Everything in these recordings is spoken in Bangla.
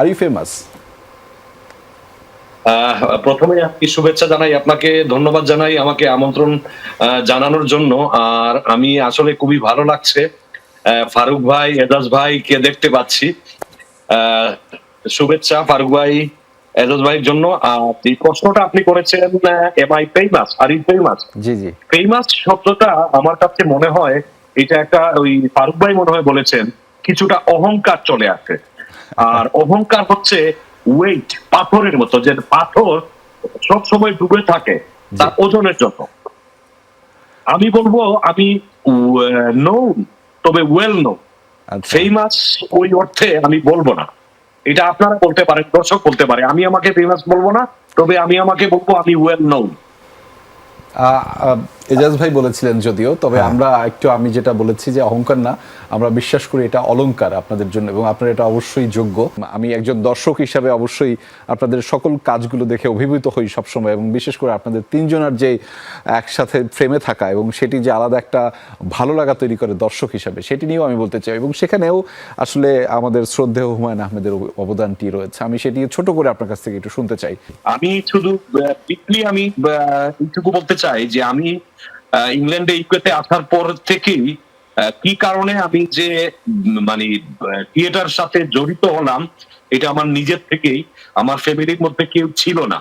আর ইউ ফেমাস প্রথমে আপনি শুভেচ্ছা জানাই আপনাকে ধন্যবাদ জানাই আমাকে আমন্ত্রণ জানানোর জন্য। আর আমি আসলে খুবই ভালো লাগছে। ফারুক ভাই এজাজ ভাই কে দেখতে পাচ্ছি। শুভেচ্ছা ফারুক ভাই এজাজ ভাইয়ের জন্য। আর এই প্রশ্নটা আপনি করেছেন am I famous are you famous জি জি। ফেমাস শব্দটা আমার কাছে মনে হয় এটা একটা ওই ফারুক ভাই মনে হয় বলেছেন কিছুটা অহংকার চলে আসে। আর অহংকার হচ্ছে ওয়েট পাথরের মতো যে পাথর সব সময় ডুবে থাকে তার ওজনের জন্য। আমি বলব আমি নো তবে ওয়েল নো ফেমাস ওই অর্থে আমি বলব না। এটা আপনারা বলতে পারেন দর্শক বলতে পারে। আমি আমাকে ফেমাস বলব না তবে আমি আমাকে বলব আমি ওয়েল নোন এজাজ ভাই বলেছিলেন যদিও তবে আমরা একটু আমি যেটা বলেছি যে অহংকার না আমরা বিশ্বাস করি এটা অলংকার আপনাদের জন্য এবং আপনারা এটা অবশ্যই যোগ্য। আমি একজন দর্শক হিসাবে অবশ্যই আপনাদের সকল কাজগুলো দেখে অভিভূত হই সবসময় এবং বিশেষ করে আপনাদের তিনজনের যে একসাথে ফ্রেমে থাকা এবং সেটি যে আলাদা একটা ভালো লাগা তৈরি করে দর্শক হিসাবে সেটি নিয়েও আমি বলতে চাই এবং সেখানেও আসলে আমাদের শ্রদ্ধেয় হুমায়ুন আহমেদের অবদানটি রয়েছে। আমি সেটি ছোট করে আপনার কাছ থেকে একটু শুনতে চাই। আমি শুধু আমি এইটুকু বলতে চাই যে আমি ইংল্যান্ডে ইকুয়েতে আসার পর থেকেই কি কারণে আমি যে মানে থিয়েটার সাথে জড়িত হলাম এটা আমার নিজের থেকেই আমার ফ্যামিলির মধ্যে কেউ ছিল না।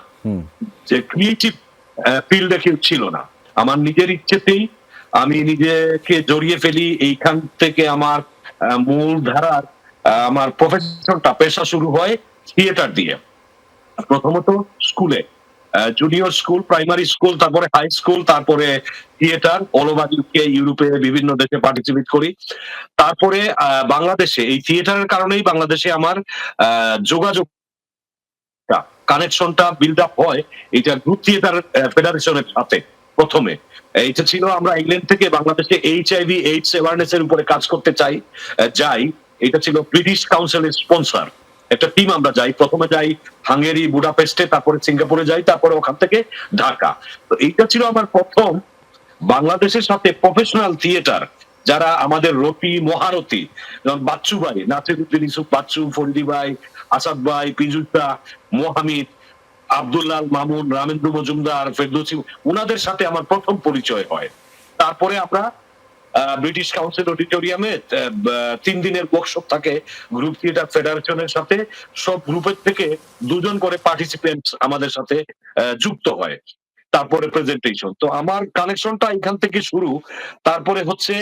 যে ক্রিয়েটিভ ফিল্ডে কেউ ছিল না। আমার নিজের ইচ্ছেতেই আমি নিজেকে জড়িয়ে ফেলি এইখান থেকে আমার মূল ধারার আমার প্রফেশনটা পেশা শুরু হয় থিয়েটার দিয়ে। প্রথমত স্কুলে জুনিয়র স্কুল প্রাইমারি স্কুল তারপরে হাই স্কুল তারপরে থিয়েটার অল ওভার ইউকে ইউরোপে বিভিন্ন দেশে পার্টিসিপেট করি। তারপরে বাংলাদেশে, এই থিয়েটারের কারণেই বাংলাদেশে আমার যোগাযোগ কানেকশনটা বিল্ড আপ হয় এটা গ্রুপ থিয়েটার ফেডারেশনের সাথে, প্রথমে। এইটা ছিল আমরা ইংল্যান্ড থেকে বাংলাদেশে এইচ আইভি এইডস অ্যাওয়ারনেস এর উপরে কাজ করতে চাই যাই। এটা ছিল ব্রিটিশ কাউন্সিলের স্পন্সর একটা টিম আমরা যাই। প্রথমে যাই হাঙ্গেরি বুডাপেস্টে তারপরে সিঙ্গাপুরে যাই, তারপরে ওখান থেকে ঢাকা। তো এইটা ছিল আমার প্রথম বাংলাদেশের সাথে প্রফেশনাল থিয়েটার যারা আমাদের রতি মহারথী, যেমন বাচ্চু ভাই, নাসিরুদ্দিন ইসুফ বাচ্চু ফরিদি ভাই, আসাদ ভাই পিজুদ্দা মোহামিদ, আব্দুল্লাহ মামুন, রামেন্দ্র মজুমদার, ফেরদৌসি, উনাদের সাথে আমার প্রথম পরিচয় হয়। তারপরে আমরা ব্রিটিশ কাউন্সিল অডিটোরিয়ামে তিন দিনের ওয়ার্কশপ থাকে গ্রুপ থিয়েটার ফেডারেশনের সাথে। সব গ্রুপের থেকে দুজন করে পার্টিসিপেন্ট আমাদের সাথে যুক্ত হয়। তারপরে প্রেজেন্টেশন তো আমার কানেকশনটা এখান থেকে শুরু, তারপরে হচ্ছে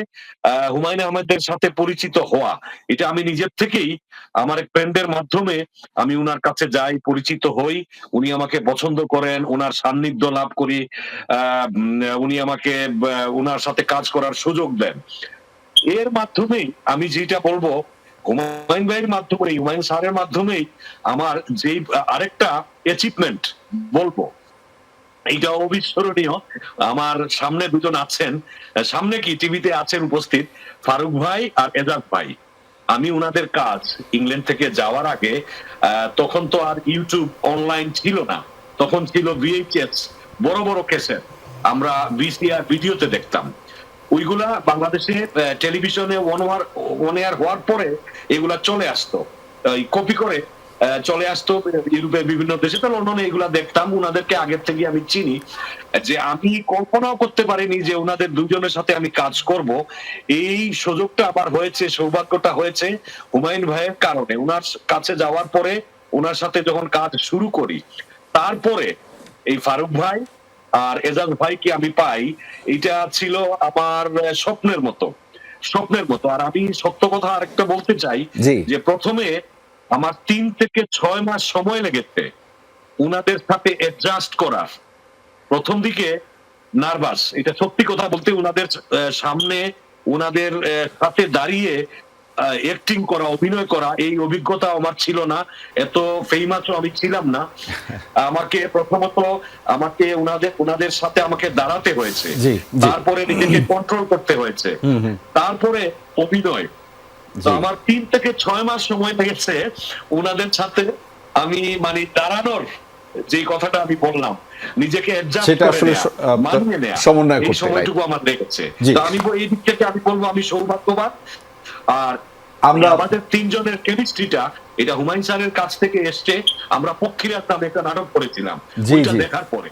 হুমায়ুন আহমেদের সাথে পরিচিত হওয়া। এটা আমি নিজের থেকেই, আমার এক ফ্রেন্ডের মাধ্যমে আমি উনার কাছে যাই, পরিচিত হই। উনি আমাকে পছন্দ করেন, উনার সান্নিধ্য লাভ করি উনি আমাকে উনার সাথে কাজ করার সুযোগ দেন। এর মাধ্যমেই আমি যেটা বলব, হুমায়ুন ভাইয়ের মাধ্যমে হুমায়ুন স্যারের মাধ্যমেই আমার যে আরেকটা অ্যাচিভমেন্ট বলব। এইটা অবিস্মরণীয়। আমার সামনে দুজন আছেন। সামনে কি টিভিতে আছেন উপস্থিত? ফারুক ভাই আর এজাজ ভাই। আমি উনাদের কাজ ইংল্যান্ড থেকে যাওয়ার আগে তখন তো আর ইউটিউব অনলাইন ছিল না। তখন ছিল ভিএইচএস বড় বড় কেসেট আমরা ভিসিআর ভিডিওতে দেখতাম। ওইগুলা বাংলাদেশে টেলিভিশনে ওয়ান ওয়ার ওয়ান এয়ার হওয়ার পরে এগুলা চলে আসতো। কপি করে চলে আসতো ইউরোপের বিভিন্ন দেশে। তো লন্ডনে এগুলা দেখতাম উনাদেরকে আগের থেকে আমি চিনি যে আমি কল্পনাও করতে পারিনি যে উনাদের দুজনের সাথে আমি কাজ করব। এই সুযোগটা আবার হয়েছে সৌভাগ্যটা হয়েছে হুমায়ুন ভাইয়ের কারণে। উনার কাছে যাওয়ার পরে ওনার সাথে যখন কাজ শুরু করি তারপরে এই ফারুক ভাই আর এজাজ ভাইকে আমি পাই এটা ছিল আমার স্বপ্নের মতো স্বপ্নের মতো। আর আমি সত্য কথা আরেকটা বলতে চাই যে প্রথমে আমার তিন থেকে ছয় মাস সময় লেগেছে উনাদের সাথে অ্যাডজাস্ট করা। প্রথম দিকে নার্ভাস এটা সত্যি কথা বলতে উনাদের সামনে উনাদের সাথে দাঁড়িয়ে অ্যাক্টিং করা অভিনয় করা এই অভিজ্ঞতা আমার ছিল না। এত ফেমাসও আমি ছিলাম না। আমাকে প্রথমত আমাকে উনাদের উনাদের সাথে আমাকে দাঁড়াতে হয়েছে। তারপরে নিজেকে কন্ট্রোল করতে হয়েছে। তারপরে অভিনয়। তো আমার তিন থেকে ছয় মাস সময় লেগেছে ওনাদের সাথে আমি মানে দাঁড়ানোর যে কথাটা আমি বললাম নিজেকে করে মানিয়ে নেয়া, সমন্বয় এই করতে, সময়টুকু আমার লেগেছে। তো আমি এই দিক থেকে আমি বলব আমি সৌভাগ্যবান। আর আমরা- আমাদের তিনজনের কেমিস্ট্রিটা এটা হুমায়ুন স্যারের কাছ থেকে এসছে আমরা পক্ষীরাত নামে একটা নাটক করেছিলাম। ওইটা দেখার পরে।